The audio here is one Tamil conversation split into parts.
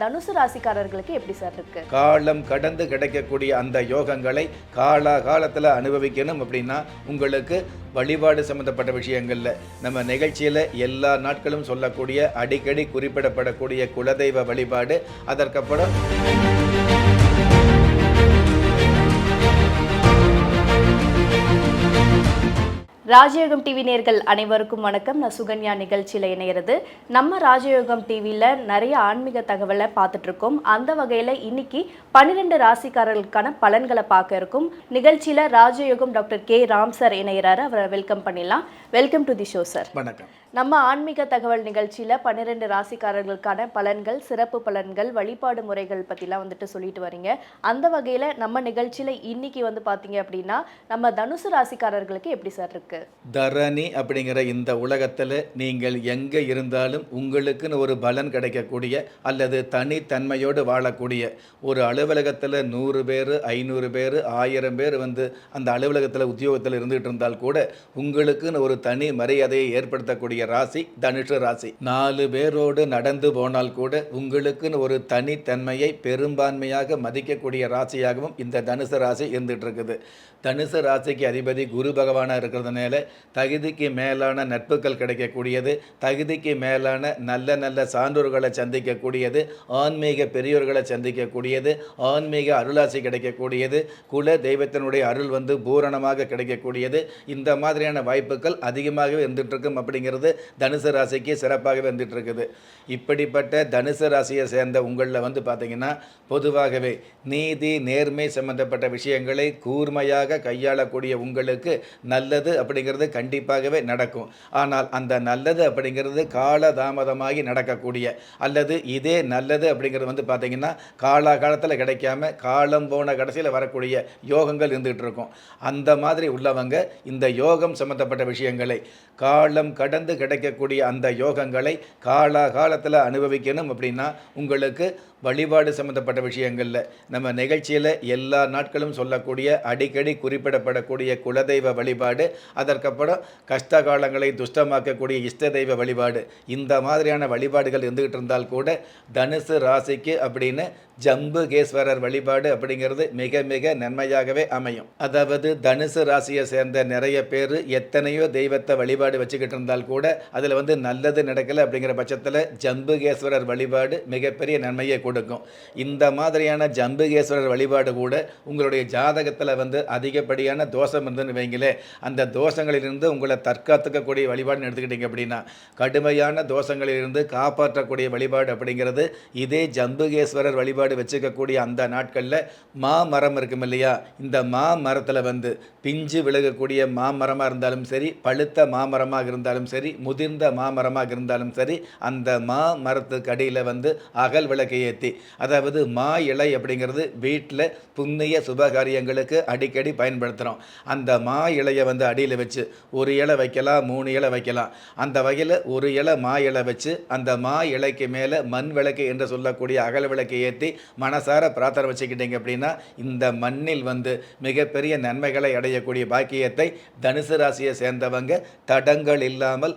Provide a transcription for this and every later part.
தனுசு ராசிக்காரர்களுக்கு எப்படி சார் இருக்கு? காலம் கடந்து கிடைக்கக்கூடிய அந்த யோகங்களை கால காலத்தில் அனுபவிக்கணும் அப்படின்னா உங்களுக்கு வழிபாடு சம்மந்தப்பட்ட விஷயங்களில் நம்ம நிகழ்ச்சியில் எல்லா நாட்களும் சொல்லக்கூடிய அடிக்கடி குறிப்பிடப்படக்கூடிய குலதெய்வ வழிபாடு அதற்கப்புறம் ராஜயோகம் டிவி நேர்கள் அனைவருக்கும் வணக்கம். நான் சுகன்யா நிகழ்ச்சியில் இணையிறது. நம்ம ராஜயோகம் டிவியில் நிறைய ஆன்மீக தகவலை பார்த்துட்டு இருக்கோம் அந்த வகையில் இன்னைக்கு பன்னிரெண்டு ராசிக்காரர்களுக்கான பலன்களை பார்க்க இருக்கும். நிகழ்ச்சியில் ராஜயோகம் டாக்டர் கே ராம் சார் இணைகிறாரு அவரை வெல்கம் பண்ணிடலாம். Welcome to the show sir. வணக்கம். நம்ம ஆன்மீக தகவல் நிகழ்ச்சியில் பன்னிரெண்டு ராசிக்காரர்களுக்கான பலன்கள் சிறப்பு பலன்கள் வழிபாடு முறைகள் பற்றிலாம் வந்துட்டு சொல்லிட்டு வரீங்க. அந்த வகையில் நம்ம நிகழ்ச்சியில் இன்னைக்கு வந்து பார்த்தீங்க அப்படின்னா நம்ம தனுசு ராசிக்காரர்களுக்கு எப்படி சார் இருக்கு? தரணி அப்படிங்கிற இந்த உலகத்தில் நீங்கள் எங்கே இருந்தாலும் உங்களுக்குன்னு ஒரு பலன் கிடைக்கக்கூடிய அல்லது தனித்தன்மையோடு வாழக்கூடிய ஒரு அலுவலகத்தில் நூறு பேர் ஐநூறு பேர் ஆயிரம் பேர் வந்து அந்த அலுவலகத்தில் உத்தியோகத்தில் இருந்துகிட்டு இருந்தால் கூட உங்களுக்குன்னு ஒரு தனி மரியாதையை ஏற்படுத்தக்கூடிய ராசி தனுஷு ராசி. நாலு பேரோடு நடந்து போனால் கூட உங்களுக்குன்னு ஒரு தனித்தன்மையை பெரும்பான்மையாக மதிக்கக்கூடிய ராசியாகவும் இந்த தனுசு ராசி இருந்துகிட்டு இருக்குது தனுசு ராசிக்கு அதிபதி குரு பகவானாக இருக்கிறதுனால தகுதிக்கு மேலான நட்புகள் கிடைக்கக்கூடியது தகுதிக்கு மேலான நல்ல நல்ல சான்றோர்களை சந்திக்கக்கூடியது ஆன்மீக பெரியோர்களை சந்திக்கக்கூடியது ஆன்மீக அருளாசி கிடைக்கக்கூடியது குல தெய்வத்தினுடைய அருள் வந்து பூரணமாக கிடைக்கக்கூடியது. இந்த மாதிரியான வாய்ப்புகள் அதிகமாகவே இருந்துகிட்ருக்கும் இருக்கும் அப்படிங்கிறது தனுசு ராசிக்கு சிறப்பாகவே வந்துட்டு இருக்குது இப்படிப்பட்ட தனுசு ராசியை சேர்ந்த உங்களில் வந்து பார்த்தீங்கன்னா பொதுவாகவே நீதி நேர்மை சம்பந்தப்பட்ட விஷயங்களை கூர்மையாக கையாளக்கூடிய உங்களுக்கு நல்லது அப்படிங்கிறது கண்டிப்பாகவே நடக்கும். ஆனால் அந்த நல்லது அப்படிங்கிறது காலதாமதமாகி நடக்கக்கூடிய அல்லது இதே நல்லது அப்படிங்கிறது வந்து பார்த்தீங்கன்னா காலாகாலத்தில் கிடைக்காம காலம் போன கடைசியில் வரக்கூடிய யோகங்கள் இருந்துகிட்டு இருக்கும் அந்த மாதிரி உள்ளவங்க இந்த யோகம் சம்பந்தப்பட்ட விஷயங்களை காலம் கடந்து கிடைக்கக்கூடிய அந்த யோகங்களை காலாகாலத்தில் அனுபவிக்கணும் அப்படின்னா உங்களுக்கு வழிபாடு சம்மந்தப்பட்ட விஷயங்களில் நம்ம நிகழ்ச்சியில் எல்லா நாட்களும் சொல்லக்கூடிய அடிக்கடி குறிப்பிடப்படக்கூடிய குலதெய்வ வழிபாடு அதற்கப்புறம் கஷ்ட காலங்களை துஷ்டமாக்கக்கூடிய இஷ்ட தெய்வ வழிபாடு இந்த மாதிரியான வழிபாடுகள் இருந்துகிட்டு இருந்தால் கூட தனுசு ராசிக்கு அப்படின்னு ஜம்புகேஸ்வரர் வழிபாடு அப்படிங்கிறது மிக மிக நன்மையாகவே அமையும். அதாவது தனுசு ராசியை சேர்ந்த நிறைய பேர் எத்தனையோ தெய்வத்தை வழிபாடு வச்சுக்கிட்டு இருந்தால் கூட அதில் வந்து நல்லது நடக்கலை அப்படிங்கிற பட்சத்தில் ஜம்புகேஸ்வரர் வழிபாடு மிகப்பெரிய நன்மையை கொடுக்கும். இந்த மாதிரியான ஜம்புகேஸ்வரர் வழிபாடு கூட உங்களுடைய ஜாதகத்தில் வந்து அதிகப்படியான தோஷம் இருந்துன்னு வைங்களே அந்த தோஷங்களிலிருந்து உங்களை தற்காத்துக்கக்கூடிய வழிபாடுன்னு எடுத்துக்கிட்டீங்க அப்படின்னா கடுமையான தோஷங்களிலிருந்து காப்பாற்றக்கூடிய வழிபாடு அப்படிங்கிறது இதே ஜம்புகேஸ்வரர் வழிபாடு வச்சுக்கக்கூடிய அந்த நாட்களில் மா மரம் இருக்கும் இல்லையா? இந்த மா மரத்தில் வந்து பிஞ்சு விலகக்கூடிய மாமரமாக இருந்தாலும் சரி பழுத்த மாமரமாக இருந்தாலும் சரி முதிர்ந்த மாமரமாக இருந்தாலும் சரி அந்த மா மரத்துக்கு அடியில் வந்து அகல் விளக்கை ஏற்றி அதாவது மா இலை அப்படிங்கிறது வீட்டில் புண்ணிய சுபகாரியங்களுக்கு அடிக்கடி பயன்படுத்துகிறோம் அந்த மா இலையை வந்து அடியில் வச்சு ஒரு இலை வைக்கலாம் மூணு இலை வைக்கலாம். அந்த வகையில் ஒரு இலை மா இலை வச்சு அந்த மா இலைக்கு மேலே மண் விளக்கு என்று சொல்லக்கூடிய அகல் விளக்கை ஏற்றி மனசார பிரார்த்தனை வச்சுக்கிட்டீங்க அப்படின்னா இந்த மண்ணில் வந்து மிகப்பெரிய நன்மைகளை அடையக்கூடிய பாக்கியத்தை தனுசு ராசியை சேர்ந்தவங்க தடங்கள் இல்லாமல்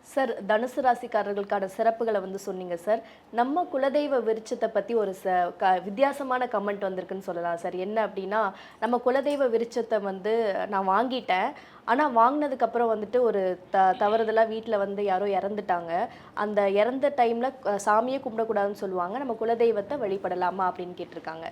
சார் தனுசு ராசிக்காரர்களுக்கான சிறப்புகளை வந்து சொன்னீங்க சார். நம்ம குலதெய்வ விருட்சத்தை பற்றி ஒரு ச க வித்தியாசமான கமெண்ட் வந்திருக்குன்னு சொல்லலாம் சார். என்ன அப்படின்னா நம்ம குலதெய்வ விருட்சத்தை வந்து நான் வாங்கிட்டேன். ஆனால் வாங்கினதுக்கப்புறம் வந்துட்டு ஒரு த தவறுதலாக வீட்டில் வந்து யாரோ இறந்துட்டாங்க. அந்த இறந்த டைமில் சாமியே கும்பிடக்கூடாதுன்னு சொல்லுவாங்க. நம்ம குலதெய்வத்தை வழிபடலாமா அப்படின்னு கேட்டிருக்காங்க.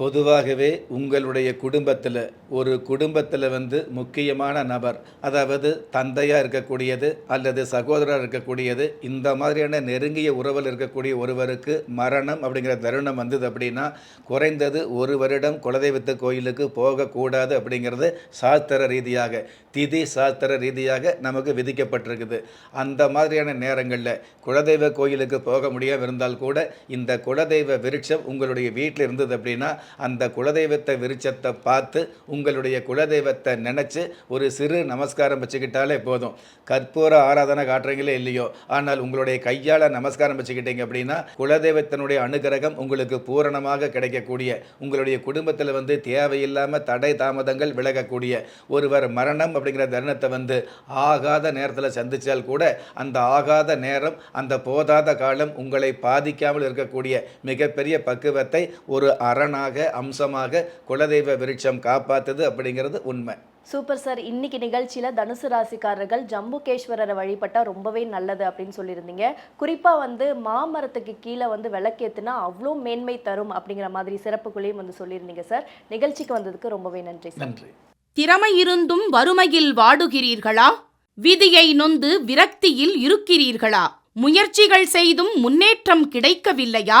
பொதுவாகவே உங்களுடைய குடும்பத்தில் ஒரு குடும்பத்தில் வந்து முக்கியமான நபர் அதாவது தந்தையாக இருக்கக்கூடியது அல்லது சகோதரர் இருக்கக்கூடியது இந்த மாதிரியான நெருங்கிய உறவில் இருக்கக்கூடிய ஒருவருக்கு மரணம் அப்படிங்கிற தருணம் வந்தது அப்படின்னா குறைந்தது ஒரு வருடம் குலதெய்வத்து கோயிலுக்கு போகக்கூடாது அப்படிங்கிறது சாஸ்திர ரீதியாக திதி சாஸ்திர ரீதியாக நமக்கு விதிக்கப்பட்டிருக்குது. அந்த மாதிரியான நேரங்களில் குலதெய்வ கோயிலுக்கு போக முடியாமல் இருந்தால் கூட இந்த குலதெய்வ விருட்சம் உங்களுடைய வீட்டில் இருந்தது அப்படின்னா அந்த குலதெய்வத்தை விருட்சத்தை பார்த்து உங்களுடைய குலதெய்வத்தை நினச்சி ஒரு சிறு நமஸ்காரம் வச்சுக்கிட்டாலே போதும். கற்பூர ஆராதனை காட்டுறீங்களே இல்லையோ? ஆனால் உங்களுடைய கையால் நமஸ்காரம் வச்சுக்கிட்டீங்க அப்படின்னா குலதெய்வத்தினுடைய அனுகிரகம் உங்களுக்கு பூரணமாக கிடைக்கக்கூடிய உங்களுடைய குடும்பத்தில் வந்து தேவையில்லாமல் தடை தாமதங்கள் விலகக்கூடிய ஒருவர் மரணம் அப்படிங்கிற தருணத்தை வந்து ஆகாத நேரத்தில் சந்தித்தால் கூட அந்த ஆகாத நேரம் அந்த போதாத காலம் உங்களை பாதிக்காமல் இருக்கக்கூடிய மிகப்பெரிய பக்குவத்தை ஒரு அரணாக அம்சமாக குலதெய்வ விருட்சம் காப்பாத்துது அப்படிங்கிறது உண்மை. Super sir. இன்னைக்கு நிகழ்ச்சியில தனுசு ராசிக்காரர்கள் ஜம்புகேஸ்வரரை வழிபட்டா ரொம்பவே நல்லது அப்படின்னு சொல்லியிருந்தீங்க. குறிப்பா வந்து மாமரத்துக்கு கீழே வந்து விளக்கேத்துனா அவ்வளோ மேன்மை தரும் அப்படிங்கிற மாதிரி சிறப்புகளையும் வந்து சொல்லியிருந்தீங்க சார். நிகழ்ச்சிக்கு வந்ததுக்கு ரொம்பவே நன்றி சார். நன்றி. திறமை இருந்தும் வறுமையில் வாடுகிறீர்களா? விதியை நொந்து விரக்தியில் இருக்கிறீர்களா? முயற்சிகள் செய்தும் முன்னேற்றம் கிடைக்கவில்லையா?